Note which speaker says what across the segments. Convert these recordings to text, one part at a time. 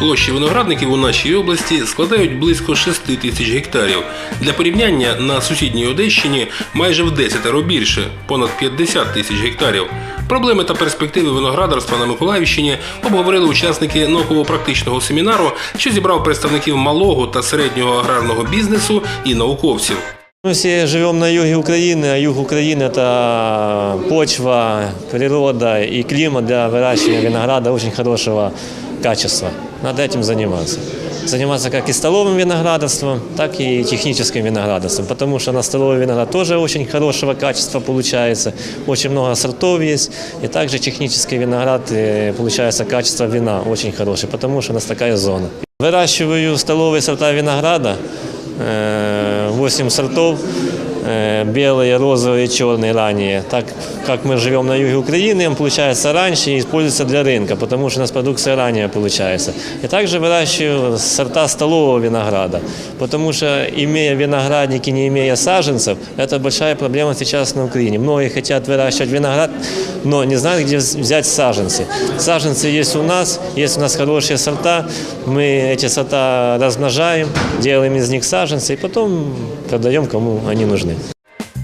Speaker 1: площі виноградників у нашій області складають близько 6 тисяч гектарів. Для порівняння на сусідній Одещині майже в 10 більше понад 50 тисяч гектарів. Проблеми та перспективи виноградарства на Миколаївщині обговорили учасники науково-практичного семінару, що зібрав представників малого та середнього аграрного бізнесу і науковців.
Speaker 2: Мы все живем на юге Украины, а юг Украины – это почва, природа и климат для выращивания винограда очень хорошего качества. Надо этим заниматься. Заниматься как и столовым виноградарством, так и техническим виноградарством, потому что на столовый виноград тоже очень хорошего качества получается, очень много сортов есть, и также технический виноград э, получается качество вина очень хорошее, потому что у нас такая зона. Выращиваю столовые сорта винограда, э, 8 сортов, э, белые, розовые, черные ранее. Так как мы живем на юге Украины, он получается раньше и используется для рынка, потому что у нас продукция ранее получается. И также выращиваю сорта столового винограда, потому что имея виноградники, не имея саженцев, это большая проблема сейчас на Украине. Многие хотят выращивать виноград, но не знают, где взять саженцы. Саженцы есть у нас, есть у нас хорошие сорта, мы эти сорта размножаем, делаем из них саженцы и потом продаем, кому они нужны.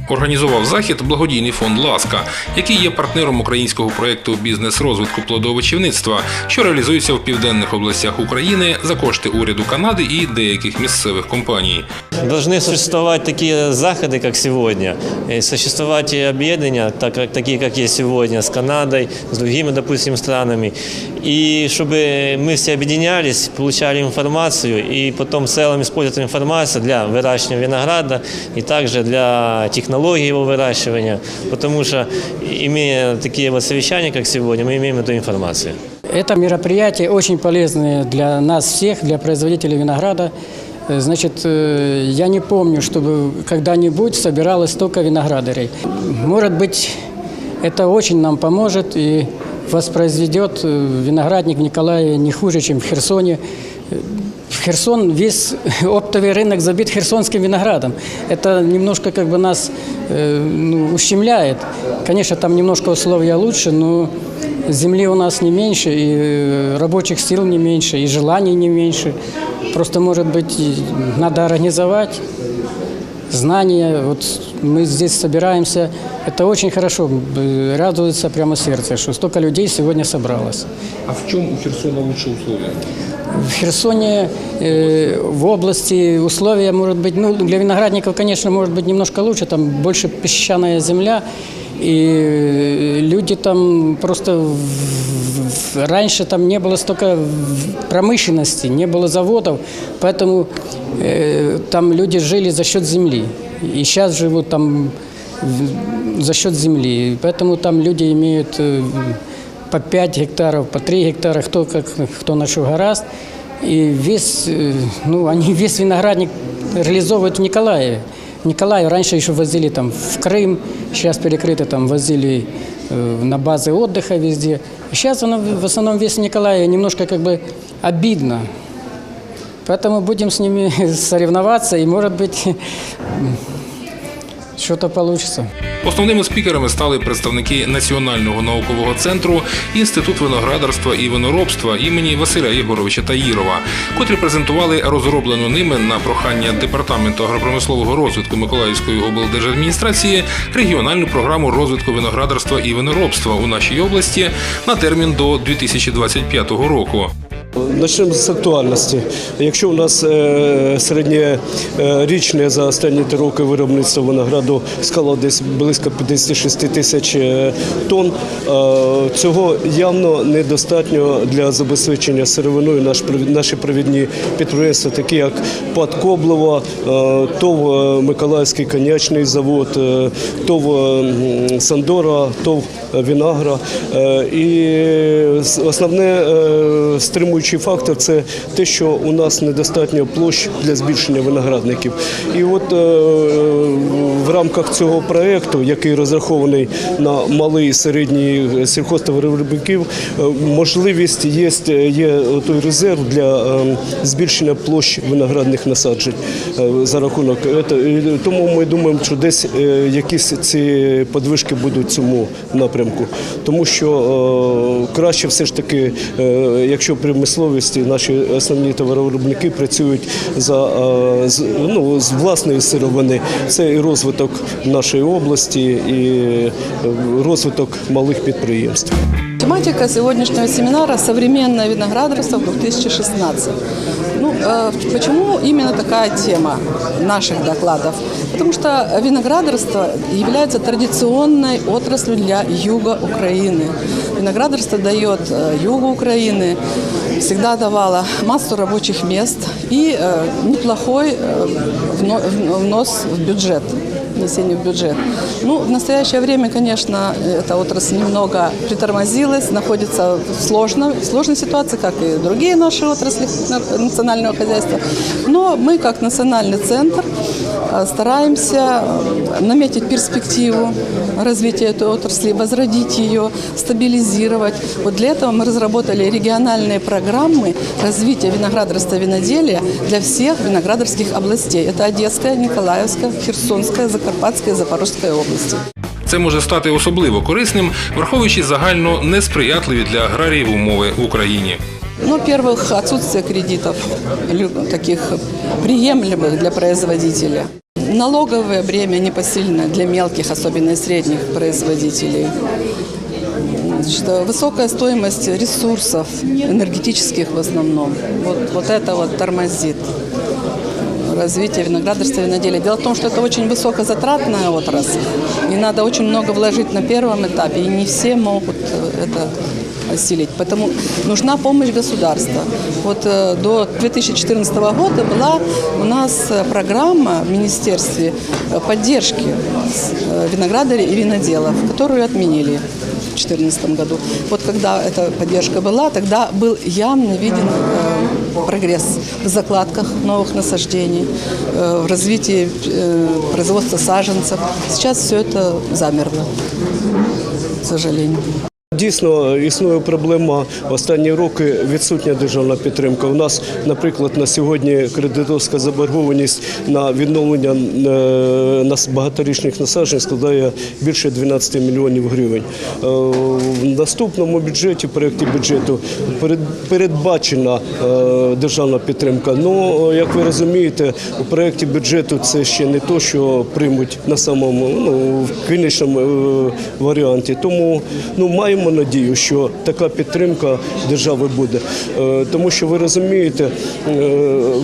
Speaker 1: Організував захід благодійний фонд Ласка, який є партнером українського проєкту бізнес розвитку плодовочівництва, що реалізується в південних областях України за кошти уряду Канади і деяких місцевих компаній.
Speaker 2: Должны существовать такие заходы, как сегодня, и существовать и объединения, так как, такие, как есть сегодня, с Канадой, с другими, допустим, странами. И чтобы мы все объединялись, получали информацию, и потом в целом использовать эту информацию для выращивания винограда и также для технологий его выращивания, потому что, имея такие вот совещания, как сегодня, мы имеем эту информацию.
Speaker 3: Это мероприятие очень полезное для нас всех, для производителей винограда. Э, Значит, э, я не помню, чтобы когда-нибудь собиралось столько виноградарей. Может быть, это очень нам поможет и воспроизведет э, виноградник в Николаеве не хуже, чем в Херсоне. Э, В Херсон весь оптовый рынок забит херсонским виноградом. Это немножко как бы нас э, ну, ущемляет. Конечно, там немножко условия лучше, но земли у нас не меньше, и э, рабочих сил не меньше, и желаний не меньше. Просто, может быть, и надо организовать знания. Вот мы здесь собираемся. Это очень хорошо. Б- Радуется прямо сердце, что столько людей сегодня собралось.
Speaker 1: А в чому у Херсона лучше условия?
Speaker 3: В Херсоне, э, в области условия, может быть, ну, для виноградников, конечно, может быть немножко лучше, там больше песчаная земля, и э, люди там просто в- в- раньше там не было столько в- промышленности, не было заводов, поэтому э, там люди жили за счет земли, и сейчас живут там в- за счет земли, и поэтому там люди имеют э, по 5 гектаров, по 3 гектара, кто, как, кто на что гораст. И весь, э, ну, они весь виноградник реализовывают в Николаеве. В Николаеве раньше еще возили там в Крым, сейчас перекрыто там возили э, на базы отдыха везде. Сейчас оно в основном весь в Николаеве немножко как бы обидно. Поэтому будем с ними соревноваться и, может быть, что-то получится.
Speaker 1: Основними спікерами стали представники Національного наукового центру Інститут виноградарства і виноробства імені Василя Єгоровича Таїрова, котрі презентували розроблену ними на прохання департаменту агропромислового розвитку Миколаївської облдержадміністрації регіональну програму розвитку виноградарства і виноробства у нашій області на термін до 2025 року.
Speaker 4: Почнемо з актуальності. Якщо у нас е, середньорічне за останні три роки виробництво винограду склало десь близько 56 тисяч е, тонн, е, цього явно недостатньо для забезпечення сировиною наші провідні підприємства, такі як ПАД Коблева, е, ТОВ е, Миколаївський конячний завод, е, ТОВ е, Сандора, ТОВ Вінагра. Е, І основне е, стримуючий фактор це те, що у нас недостатньо площ для збільшення виноградників. І от е, в рамках цього проєкту, який розрахований на малий і середній сільхозтоваровиробників, е, можливість є, є той резерв для е, збільшення площ виноградних насаджень за рахунок. Тому ми думаємо, що десь якісь ці подвижки будуть в цьому напрямку. Тому що краще все ж таки, якщо при промисловості, наші основні товаровиробники працюють за е, з- ну, з власної сировини. Це і розвиток нашої області, і е, розвиток малих підприємств.
Speaker 5: Тематика сегодняшнего семинара «Современное виноградарство в 2016». Ну, э, почему именно такая тема наших докладов? Потому что виноградарство является традиционной отраслью для юга Украины. Виноградарство дает э, югу Украины, всегда давало массу рабочих мест и э, неплохой э, вно- внос в бюджет внесению в бюджет. Ну, в настоящее время, конечно, эта отрасль немного притормозилась, находится в сложной, в сложной ситуации, как и другие наши отрасли на- национального хозяйства. Но мы, как национальный центр, э, стараемся э, наметить перспективу развития этой отрасли, возродить ее, стабилизировать. Вот для этого мы разработали региональные программы развития виноградарства и виноделия для всех виноградарских областей. Это Одесская, Николаевская, Херсонская, Закарпатская, Запорожская области.
Speaker 1: Це може стати особливо корисним, враховуючи загально несприятливі для аграріїв умови в Україні.
Speaker 5: Ну, во-первых, отсутствие кредитов лю- таких приемлемых для производителя. Налоговое бремя непосильное для мелких, особенно средних производителей. Значит, высокая стоимость ресурсов, энергетических в основном. Вот, вот это вот тормозит развитие виноградарства и виноделия. Дело в том, что это очень высокозатратная отрасль, и надо очень много вложить на первом этапе, и не все могут это осилить. Поэтому нужна помощь государства. Вот э, до 2014 года была у нас э, программа в министерстве э, поддержки э, виноградарей и виноделов, которую отменили в 2014 году. Вот когда эта поддержка была, тогда был явно виден э, прогресс в закладках новых насаждений, э, в развитии э, производства саженцев. Сейчас все это замерло, к сожалению.
Speaker 4: Дійсно існує проблема останні роки відсутня державна підтримка. У нас, наприклад, на сьогодні кредиторська заборгованість на відновлення е, нас- багаторічних насаджень складає більше 12 мільйонів гривень. Е, В наступному бюджеті, проєкті бюджету, передбачена е, державна підтримка. Ну, як ви розумієте, у проєкті бюджету це ще не то, що приймуть на самому ну, в кінечному варіанті. Тому ну, маємо надію, що така підтримка держави буде. Е, Тому що ви розумієте, е,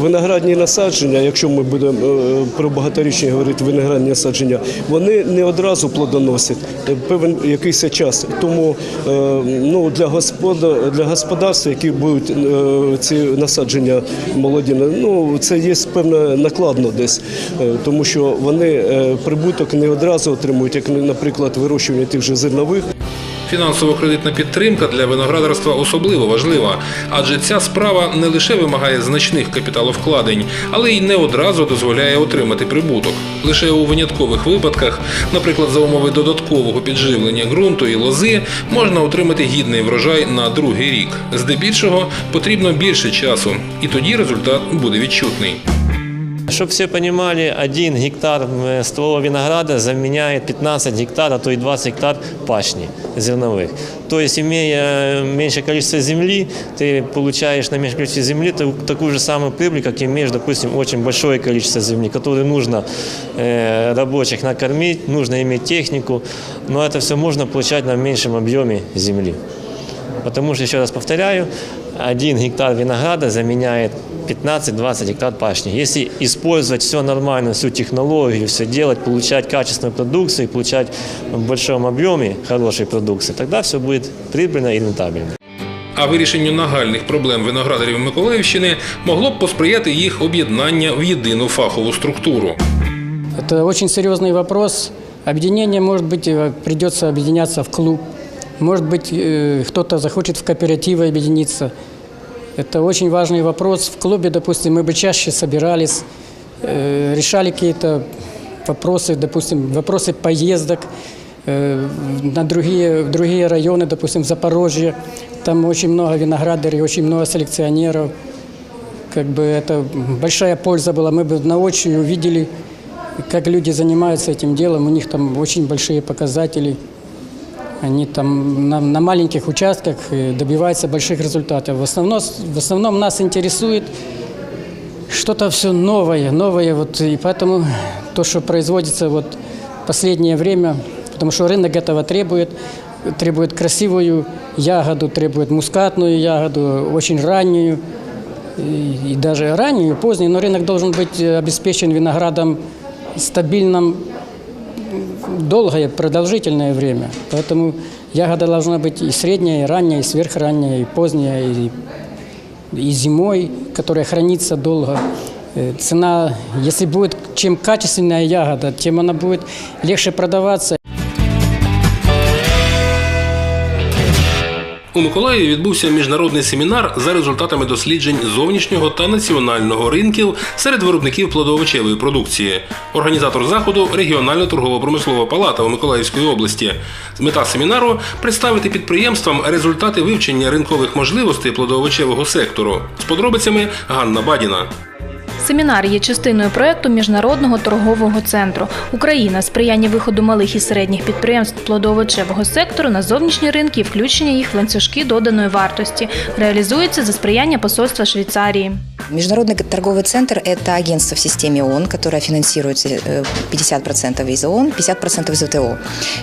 Speaker 4: виноградні насадження, якщо ми будемо е, про багаторічні говорити виноградні насадження, вони не одразу плодоносять певен якийсь час. Тому ну, для, господа, для господарств, які будуть ці насадження молоді, ну, це є певно накладно десь, тому що вони прибуток не одразу отримують, як, наприклад, вирощування тих же зернових.
Speaker 1: Фінансово-кредитна підтримка для виноградарства особливо важлива, адже ця справа не лише вимагає значних капіталовкладень, але й не одразу дозволяє отримати прибуток. Лише у виняткових випадках, наприклад, за умови додаткового підживлення ґрунту і лози, можна отримати гідний врожай на другий рік. Здебільшого потрібно більше часу, і тоді результат буде відчутний.
Speaker 2: Чтобы все понимали, один гектар э, ствола винограда заменяет 15 гектар, а то и 20 гектар пашни зерновых. То есть, имея меньшее количество земли, ты получаешь на меньшем количестве земли ту- такую же самую прибыль, как имеешь, допустим, очень большое количество земли, которое нужно э, рабочих накормить, нужно иметь технику, но это все можно получать на меньшем объеме земли. Потому что, еще раз повторяю, один гектар винограда заменяет 15-20 гектар пашни. Если использовать все нормально, всю технологию, все делать, получать качественную продукцию и получать в большом объеме хорошей продукции, тогда все будет прибыльно и рентабельно.
Speaker 1: А вирішенню нагальних проблем виноградарів Миколаївщини могло б посприяти їх об'єднання в єдину фахову структуру.
Speaker 3: Это очень серьезный вопрос. Объединение, может быть, э, придется объединяться в клуб. Может быть, э, кто-то захочет в кооперативы объединиться. Это очень важный вопрос. В клубе, допустим, мы бы чаще собирались, э, решали какие-то вопросы, допустим, вопросы поездок э, на другие, в другие районы, допустим, в Запорожье. Там очень много виноградарей, очень много селекционеров. Как бы это большая польза была. Мы бы наочию увидели, как люди занимаются этим делом. У них там очень большие показатели. Они там на, на маленьких участках э, добиваются больших результатов. В основном, в основном нас интересует что-то все новое, новое. Вот, и поэтому то, что производится вот последнее время, потому что рынок этого требует, требует красивую ягоду, требует мускатную ягоду, очень раннюю, и, и даже раннюю, и позднюю, но рынок должен быть э, обеспечен виноградом стабильным долгое, продолжительное время. Поэтому ягода должна быть и средняя, и ранняя, и сверхранняя, и поздняя, и, и зимой, которая хранится долго. Э, Цена, если будет чем качественная ягода, тем она будет легче продаваться.
Speaker 1: У Миколаєві відбувся міжнародний семінар за результатами досліджень зовнішнього та національного ринків серед виробників плодоовочевої продукції. Організатор заходу регіональна торгово-промислова палата у Миколаївської області. Мета семінару представити підприємствам результати вивчення ринкових можливостей плодоовочевого сектору. З подробицями Ганна Бадіна.
Speaker 6: Семінар є частиною проекту Міжнародного торгового центру Україна сприяння виходу малих і середніх підприємств плодоовочевого сектору на зовнішні ринки і включення їх в ланцюжки доданої вартості. Реалізується за сприяння посольства Швейцарії.
Speaker 7: Международный торговый центр – это агентство в системе ООН, которое финансируется э, 50% из ООН, 50% из ВТО.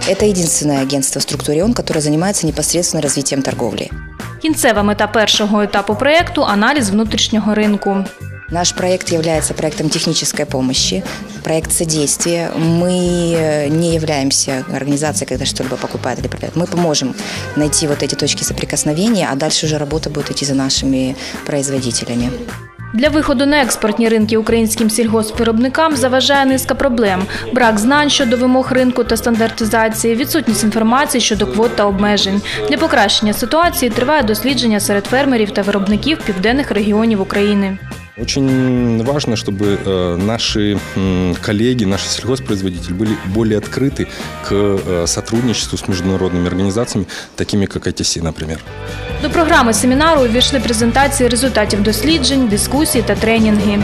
Speaker 7: Это единственное агентство в структуре ООН, которое занимается непосредственно развитием торговли.
Speaker 6: Кінцева мета першого етапу проекту аналіз внутрішнього ринку.
Speaker 7: Наш проект является проектом технической помощи, проект содействия. Мы э, не являемся организацией, когда что-либо покупают или продают. Мы поможем найти вот эти точки соприкосновения, а дальше уже работа будет идти за нашими производителями.
Speaker 6: Для виходу на експортні ринки українським сільгоспвиробникам заважає низка проблем: брак знань щодо вимог ринку та стандартизації, відсутність інформації щодо квот та обмежень. Для покращення ситуації триває дослідження серед фермерів та виробників південних регіонів України.
Speaker 8: Очень важно, чтобы э, наши м, коллеги, наши сельхозпроизводители были более открыты к э, сотрудничеству с международными организациями, такими как ITC, например.
Speaker 6: До програми семінару увійшли презентації результатів досліджень, дискусії та тренінги.